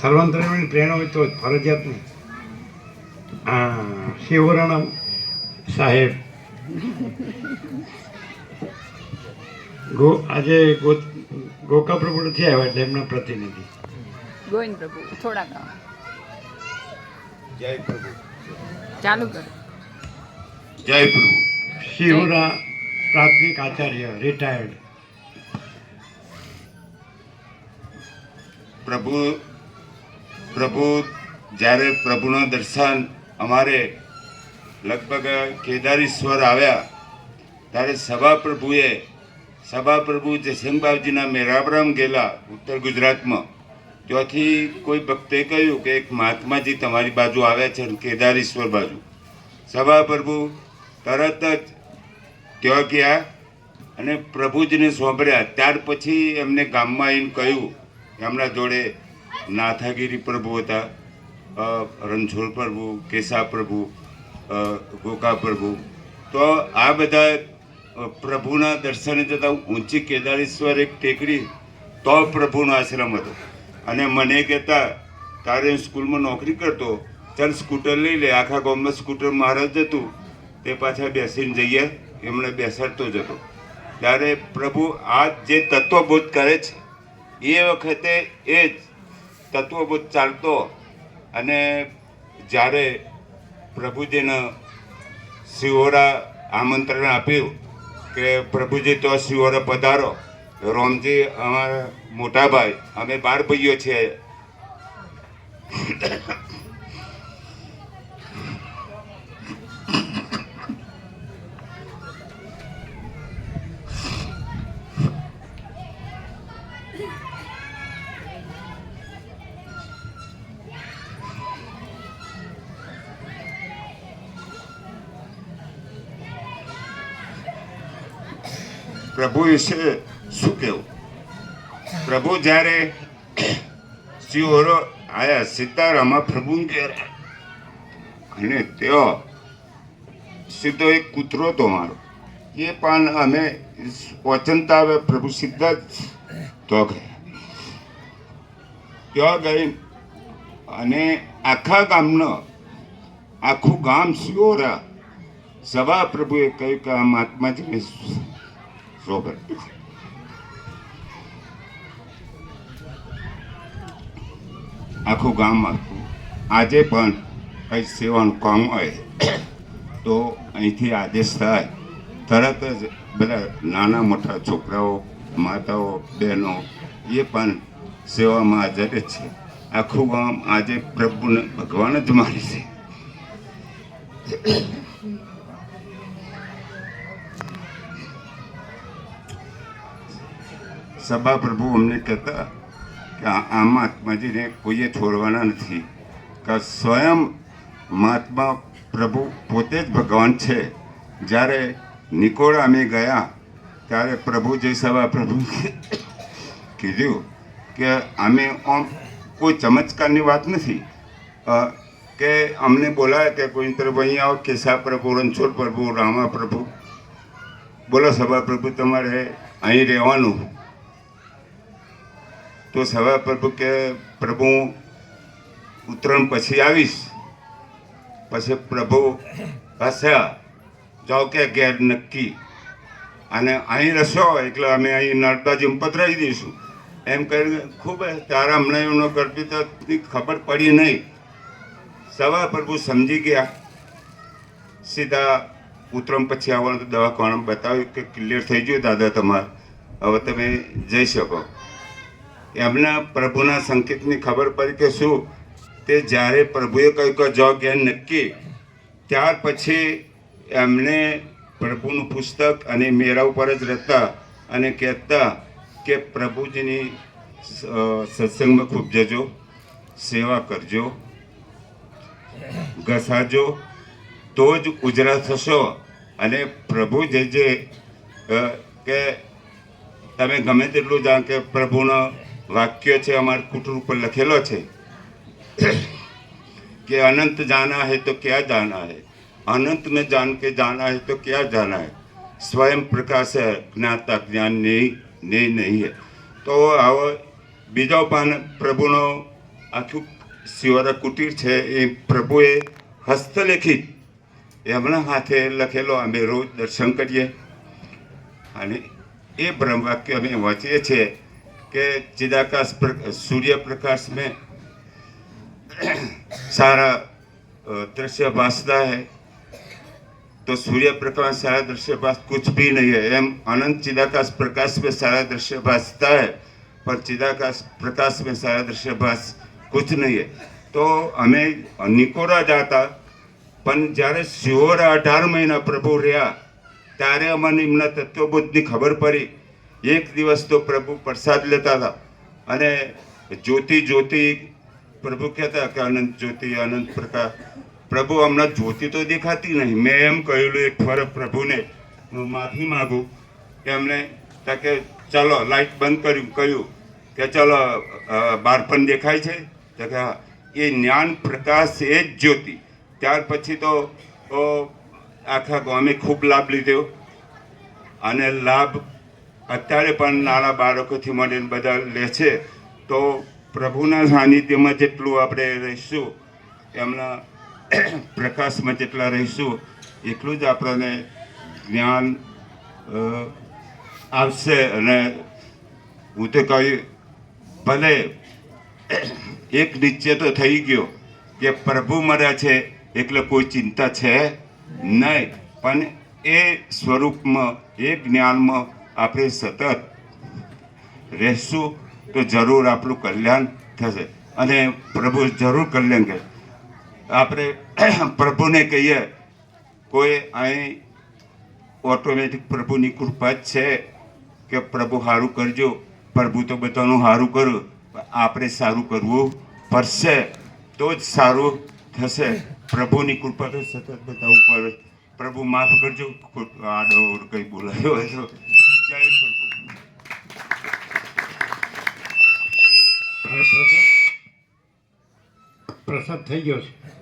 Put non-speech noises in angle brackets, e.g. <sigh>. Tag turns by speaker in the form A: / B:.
A: સર્વાંતરણી પ્રેરણા હોય તો ફરજિયાત નહીં. હા સાહેબ. ગો આજે ગો ગોકા પ્રભુ નથી આવ્યા એટલે એમના પ્રતિનિધિ.
B: ગોવિંદ પ્રભુ થોડા
A: જય પ્રભુ.
B: ચાલુ કરો.
A: જય પ્રભુ. શિવરા પ્રાથમિક આચાર્ય રિટાયર્ડ
C: પ્રભુ પ્રભુ, જ્યારે પ્રભુના દર્શન અમારે લગભગ કેદારેશ્વર આવ્યા, ત્યારે સભા પ્રભુએ સભા પ્રભુ જયસિંહબાવજીના મેરાબરામ ગયેલા ઉત્તર ગુજરાતમાં. ત્યાંથી કોઈ ભક્તે કહ્યું કે એક મહાત્માજી તમારી બાજુ આવ્યા છે કેદારેશ્વર બાજુ. સભા પ્રભુ તરત જ ત્યાં ગયા અને પ્રભુજીને સોંપડ્યા ત્યાર પછી એમને ગામમાં આવીને કહ્યું એમના જોડે નાથાગીરી પ્રભુ હતા રણછોડ પ્રભુ કેશા પ્રભુ ગોકા પ્રભુ. તો આ બધા પ્રભુના દર્શને જતા ઊંચી કેદારેશ્વર એક ટેકરી તો પ્રભુનો આશ્રમ હતો. અને મને કહેતા, તારે સ્કૂલમાં નોકરી કરતો, ચાલ સ્કૂટર લઈ લે, આખા ગામમાં સ્કૂટર મહારાજ હતું, તે પાછા બેસીને જઈએ એમણે બેસાડતો જ હતો ત્યારે પ્રભુ આ જે તત્વબોધ કરે છે, એ વખતે એ જ તત્વબોધ ચાલતો અને જ્યારે પ્રભુજીને શિવોરા આમંત્રણ આપ્યું કે પ્રભુજી તો શિવોરા પધારો રોમજી અમારા મોટા ભાઈ, અમે બાર ભાઈઓ છીએ. પ્રભુ વિશે શું કહેવું? પ્રભુ જ્યારે સિંહોરો આયા, સીતારામા પ્રભુ ઘેર અને તેઓ સીધો એક કૂતરો તો મારો. એ પણ અમે વચનતા આવે પ્રભુ સીધા જ તો ગયા. ત્યાં ગઈ અને આખા ગામનો, આખું ગામ શિવોરા સવા પ્રભુએ કહ્યું કે આ મહાત્માજીને સોગર આખું ગામ હતું. આજે પણ કંઈ સેવાનું કામ હોય તો અહીંથી આદેશ થાય. તરત જ બધા નાના મોટા છોકરાઓ, માતાઓ, બહેનો એ પણ સેવામાં હાજર જ છે. આખું ગામ આજે પ્રભુને ભગવાન જ માને છે. સભા પ્રભુ અમને કહેતા કે આ આ મહાત્માજીને કોઈએ છોડવાના નથી કે સ્વયં મહાત્મા પ્રભુ પોતે જ ભગવાન છે જ્યારે નિકોળ અમે ગયા ત્યારે પ્રભુજી સભા પ્રભુ કીધું કે અમે આમ કોઈ ચમત્કારની વાત નથી અ, કે અમને બોલાય કે કોઈ તરફ અહીં આવો કેશા પ્રભુ રણછોડ પ્રભુ રામા પ્રભુ બોલો સભા પ્રભુ તમારે અહીં રહેવાનું તો સવા પ્રભુ કે, પ્રભુ ઉત્તરાયણ પછી આવીશ. પછી પ્રભુ હસ્યા જાઓ કે ઘેર નક્કી. અને અહીં રસો, એટલે અમે અહીં નર્મદાજી પધરાવી દઈશું. એમ કરીને ખૂબ તારા હમણાં એમનો કરતી ખબર પડી નહીં. સવા પ્રભુ સમજી ગયા. સીધા ઉત્તરમ પછી આવવાનું તો દવાખાના બતાવ્યું કે ક્લિયર થઈ ગયું દાદા તમારે. હવે તમે જઈ શકો. એમના પ્રભુના સંકેતની ખબર પડી કે શું? તે જ્યારે પ્રભુએ કહ્યું કે જો જ્ઞાન નક્કી, ત્યાર પછી એમને પ્રભુનું પુસ્તક અને મેરા ઉપર જ રહેતા અને કહેતા કે પ્રભુજીની સત્સંગમાં ખૂબ જજો, સેવા કરજો, ઘસાજો, તો જ ઉજરા થશો અને પ્રભુ જે કે તમે ગમે તેટલું જાણ કે પ્રભુનો વાક્ય છે અમારા કુટર ઉપર લખેલો છે કે અનંત જાના હે તો ક્યાં જાના હે? અનંત ને જાન કે જાના હે તો ક્યાં જાના હે? સ્વયં પ્રકાશ જ્ઞાતા જ્ઞાન નહીં નહીં હે. તો આવો બીજો પણ પ્રભુનો આખું શિવરા કુટીર છે એ પ્રભુએ હસ્તલેખિત એમના હાથે લખેલો અમે રોજ દર્શન કરીએ. અને એ બ્રહ્મવાક્ય અમે વાંચીએ છીએ. के કે सूर्य प्रकाश में <clears throat> सारा दृश्य बासता है तो सूर्य प्रकाश सारा दृश्य बास कुछ भी नहीं है। एम अनंत चिदाकाश प्रकाश में सारा दृश्य बासता है, पर चिदाकाश प्रकाश में सारा दृश्य बास कुछ नहीं है। तो हमें निकोरा जाता पन जारे જ્યારે अठार महीना प्रभु रहा, तारे ત્યારે इमना तत्व बुद्धि खबर पड़ी એક દિવસ તો પ્રભુ પ્રસાદ લેતા હતા. અને જ્યોતિ જ્યોતિ પ્રભુ કહેતા કે અનંત જ્યોતિ, અનંત પ્રકાશ. પ્રભુ હમણાં જ્યોતિ તો દેખાતી નહીં. મેં એમ કહેલું એક ફરક પ્રભુને, હું માફી માગું કે એમને કે ચાલો, લાઈટ બંધ કર્યું, કહ્યું કે ચાલો બારપણ દેખાય છે? તો કે એ જ્ઞાન પ્રકાશ એ જ જ્યોતિ. ત્યાર પછી તો આખા ગામે ખૂબ લાભ લીધો. અને લાભ અત્યારે પણ નાના બાળકોથી મળીને બધા લે છે, તો પ્રભુના સાનિધ્યમાં જેટલું આપણે રહીશું, એમના <coughs> પ્રકાશમાં જેટલા રહીશું, એટલું જ આપણને જ્ઞાન આવશે અને હું તો કહ્યું ભલે <coughs> એક નિશ્ચય તો થઈ ગયો કે પ્રભુ મર્યા છે એટલે કોઈ ચિંતા છે નહીં, પણ એ સ્વરૂપમાં, એ જ્ઞાનમાં આપણે સતત રહેશું તો જરૂર આપણું કલ્યાણ થશે. અને પ્રભુ જરૂર કલ્યાણ કરે. આપણે પ્રભુને કહીએ, કોઈ અહીં ઓટોમેટિક પ્રભુની કૃપા જ છે કે પ્રભુ સારું કરજો. પ્રભુ તો બધાનું સારું કરું. આપણે સારું કરવું પડશે તો જ સારું થશે. પ્રભુની કૃપા તો સતત બધા ઉપર પ્રભુ માફ કરજો. આડો કંઈ બોલાયો હોય પ્રભુ
A: પ્રસાદ પ્રસાદ થઈ ગયો છે.